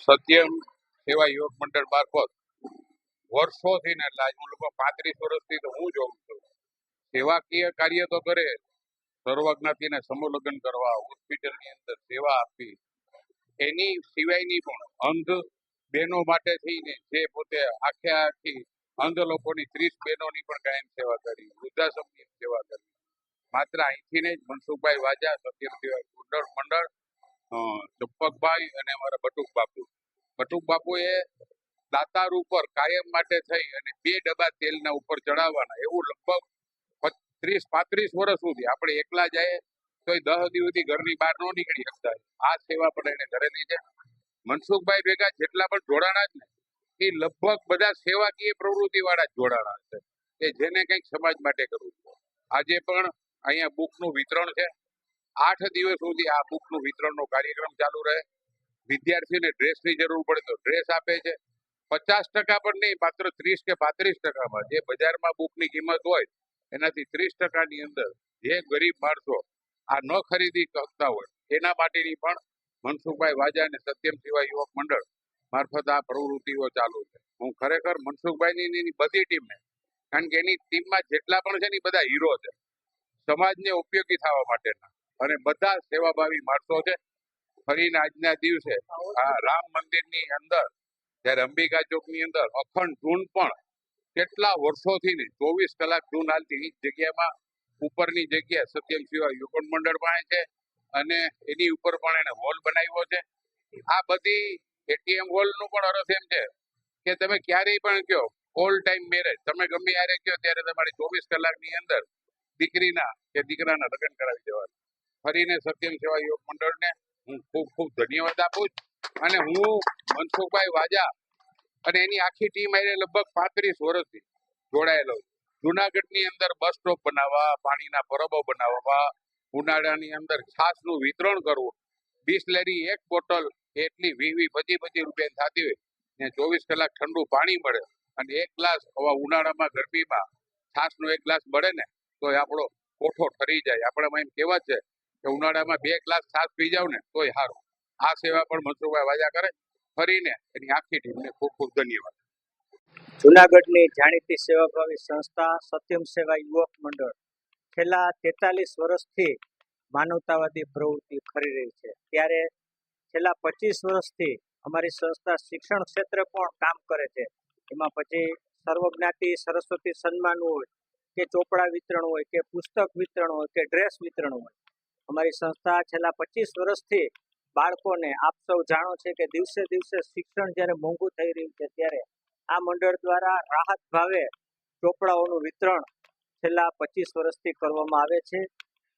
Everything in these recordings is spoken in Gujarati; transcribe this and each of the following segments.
સત્યમ સેવા યુવક મંડળ મારફત વર્ષોથી ને એટલે હું લોકો પાંત્રીસ વર્ષથી તો હું જોઉં છું. સેવાકીય કાર્ય તો કરે. સર્વજ્ઞાતિને સમુલગ્ન કરવા હોસ્પિટલની અંદર સેવા આપવી. એની સિવાયની પણ અંધ બહેનો માટે થઈને જે પોતે આખે આખી અંધ લોકોની ત્રીસ બહેનોની પણ કાયમ સેવા કરી, વૃદ્ધાશ્રમની સેવા કરી. માત્ર અહીંથી ને જ મનસુખભાઈ વાજા, સત્યમ મંડળ ચંપકભાઈ અને અમારા બટુક બાપુ. બટુક બાપુએ દાતાર ઉપર કાયમ માટે થઈ અને બે ડબ્બા તેલના ઉપર ચડાવવાના. એવું લગભગ ત્રીસ પાંત્રીસ વર્ષ સુધી. આપણે એકલા જાય તોય દસ દિવસ સુધી ઘરની બહાર ન નીકળી શકતા. આ સેવા પણ એને કરેલી છે. મનસુખભાઈ ભેગા જેટલા પણ જોડાણા જ ને, એ લગભગ બધા સેવાકીય પ્રવૃત્તિ વાળા જોડાણા છે. કે જેને કંઈક સમાજ માટે કરવું આજે પણ અહીંયા બુકનું વિતરણ છે. આઠ દિવસ સુધી આ બુકનું વિતરણનો કાર્યક્રમ ચાલુ રહે. વિદ્યાર્થીઓને ડ્રેસની જરૂર પડે તો ડ્રેસ આપે છે. પચાસ ટકા પણ નહીં, માત્ર ત્રીસ કે પાંત્રીસ ટકામાં. જે બજારમાં બુકની કિંમત હોય, એનાથી ત્રીસ ટકાની અંદર જે ગરીબ માણસો આ ન ખરીદી શકતા હોય, એના માટેની પણ મનસુખભાઈ વાજા અને સત્યમ સિવાય યુવક મંડળ મારફત આ પ્રવૃત્તિઓ ચાલુ છે. હું ખરેખર મનસુખભાઈની બધી ટીમને, કારણ કે એની ટીમમાં જેટલા પણ છે ને બધા હીરો છે. સમાજને ઉપયોગી થવા માટેના. અને બધા સેવાભાવી માણસો છે. ફરીને આજના દિવસે આ રામ મંદિરની અંદર, જ્યારે અંબિકા ચોકની અંદર અખંડ ધૂન પણ કેટલા વર્ષોથી ને ચોવીસ કલાક ધૂન હાલતી એ જગ્યામાં ઉપરની જગ્યા સત્યમ સેવા યુવક મંડળ પાસે છે અને એની ઉપર પણ એને હોલ બનાવ્યો છે. આ બધી એટીએમ હોલનું પણ અરસ એમ છે કે તમે ક્યારેય પણ કયો, ઓલ ટાઈમ મેરેજ. તમે ગમે ત્યારે કયો, ત્યારે તમારી ચોવીસ કલાકની અંદર દીકરીના કે દીકરાના લગ્ન કરાવી દેવાના. ફરીને સત્યમ સેવા યુવક મંડળને હું ખૂબ ખૂબ ધન્યવાદ આપું છું અને હું મનસુખભાઈ વાજા અને એની આખી ટીમ આજે લગભગ પાંત્રીસ વર્ષથી જોડાયેલો જુનાગઢ જુનાગઢની અંદર બસ સ્ટોપ બનાવવા, પાણીના પરબો બનાવવા, ઉનાળાની અંદર છાસનું વિતરણ કરવું, બિસ્લેરી એક બોટલ એટલી વીવી બધી બધી રૂપિયા થતી હોય, ને ચોવીસ કલાક ઠંડુ પાણી મળે અને એક ગ્લાસ હવા ઉનાળામાં ગરમીમાં છાસનો એક ગ્લાસ મળે ને, તો આપણો કોઠો ઠરી જાય. આપણે એમ કેવા છે કે ઉનાળામાં બે ગ્લાસ છાસ પી જાવ ને તોય સારું આ સેવા પણ મનસુખભાઈ વાજા કરે. ફરીને એની આખી ટીમને ખૂબ ખૂબ ધન્યવાદ. જુનાગઢની જાણીતી સેવાભાવી સંસ્થા સત્યમ સેવા યુવક મંડળ. છેલ્લા તેતાલીસ વર્ષથી માનવતાવાદી પ્રવૃત્તિ કરી રહી છે. ત્યારે છેલ્લા પચીસ વર્ષથી અમારી સંસ્થા શિક્ષણ ક્ષેત્રે પણ કામ કરે છે. એમાં પછી સર્વજ્ઞાતિ, સરસ્વતી સન્માન હોય, કે ચોપડા વિતરણ હોય, કે પુસ્તક વિતરણ હોય, કે ડ્રેસ વિતરણ હોય. અમારી સંસ્થા છેલ્લા પચીસ વર્ષથી બાળકોને આપ સૌ જાણો છે કે દિવસે દિવસે શિક્ષણ જ્યારે મોંઘું થઈ રહ્યું છે, ત્યારે આ મંડળ દ્વારા રાહત ભાવે ચોપડાઓનું વિતરણ છેલ્લા પચીસ વર્ષથી કરવામાં આવે છે.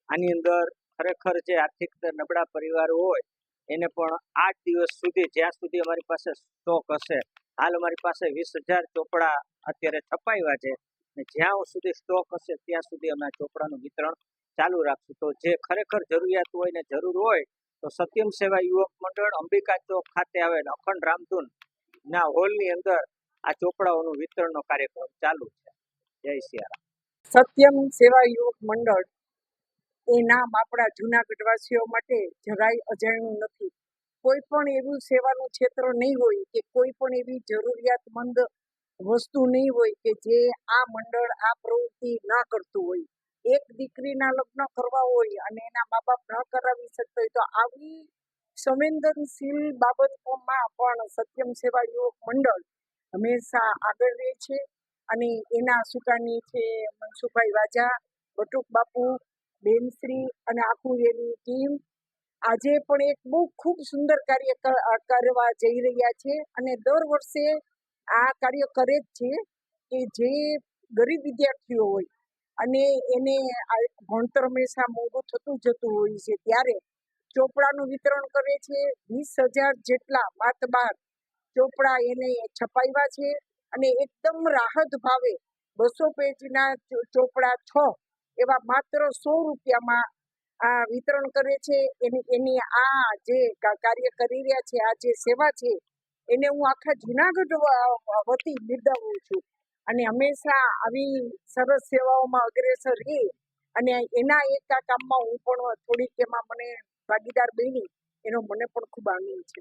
આની અંદર ખરેખર જે આર્થિક નબળા પરિવારો હોય, એને પણ આઠ દિવસ સુધી, જ્યાં સુધી અમારી પાસે સ્ટોક હશે, હાલ અમારી પાસે વીસ હજાર ચોપડા અત્યારે છપાવ્યા છે. જ્યાં સુધી સ્ટોક હશે, ત્યાં સુધી અમે ચોપડાનું વિતરણ ચાલુ રાખશું. તો જે ખરેખર જરૂરિયાત હોય ને જરૂર હોય, તો સત્યમ સેવા યુવક મંડળ અંબિકા ચોક ખાતે આવેલ અખંડ રામધૂન ના હોલની અંદર આ ચોપડાઓનું વિતરણનો કાર્યક્રમ ચાલુ છે. જય સિયારામ. સત્યમ સેવા યુવક મંડળ, એ નામ આપણા જૂનાગઢ વાસીઓ માટે જરાય અજાણ્યું નથી. કોઈ પણ એવું સેવાનું ક્ષેત્ર નહીં હોય કે કોઈ પણ એવી જરૂરિયાતમંદ વસ્તુ નહીં હોય કે જે આ મંડળ આ પ્રવૃત્તિ ના કરતું હોય. એક દીકરીના લગ્ન કરવા હોય અને એના મા બાપ ન કરાવી શકતા હોય તો આવી સંવેદનશીલ બાબતોમાં પણ સત્યમ સેવા યુવક મંડળ હંમેશા આગળ રહે છે અને એના સુકાની છે મનસુખભાઈ વાજા, બટુક બાપુ, બેનશ્રી અને આખું એની ટીમ. આજે પણ એક બહુ ખૂબ સુંદર કાર્ય કરવા જઈ રહ્યા છે અને દર વર્ષે આ કાર્ય કરે જ છે કે જે ગરીબ વિદ્યાર્થીઓ હોય અને એને ભણતર હંમેશા મોંઘું થતું જતું હોય છે. ત્યારે ચોપડાનું વિતરણ કરે છે. વીસ હજાર જેટલા માત બાર ચોપડા એને છપાવ્યા છે અને એકદમ રાહત ભાવે બસો પેજના ચોપડા છ એવા માત્ર સો રૂપિયામાં આ વિતરણ કરે છે. એની એની આ જે કાર્ય કરી રહ્યા છે, આ જે સેવા છે, એને હું આખા જુનાગઢ વતી બિરદાવું છું. અને હંમેશા આવી સરસ સેવાઓમાં અગ્રેસર રહી અને એના એક આ કામમાં હું પણ થોડીક એમાં મને ભાગીદાર બની. એનો મને પણ ખૂબ આનંદ છે.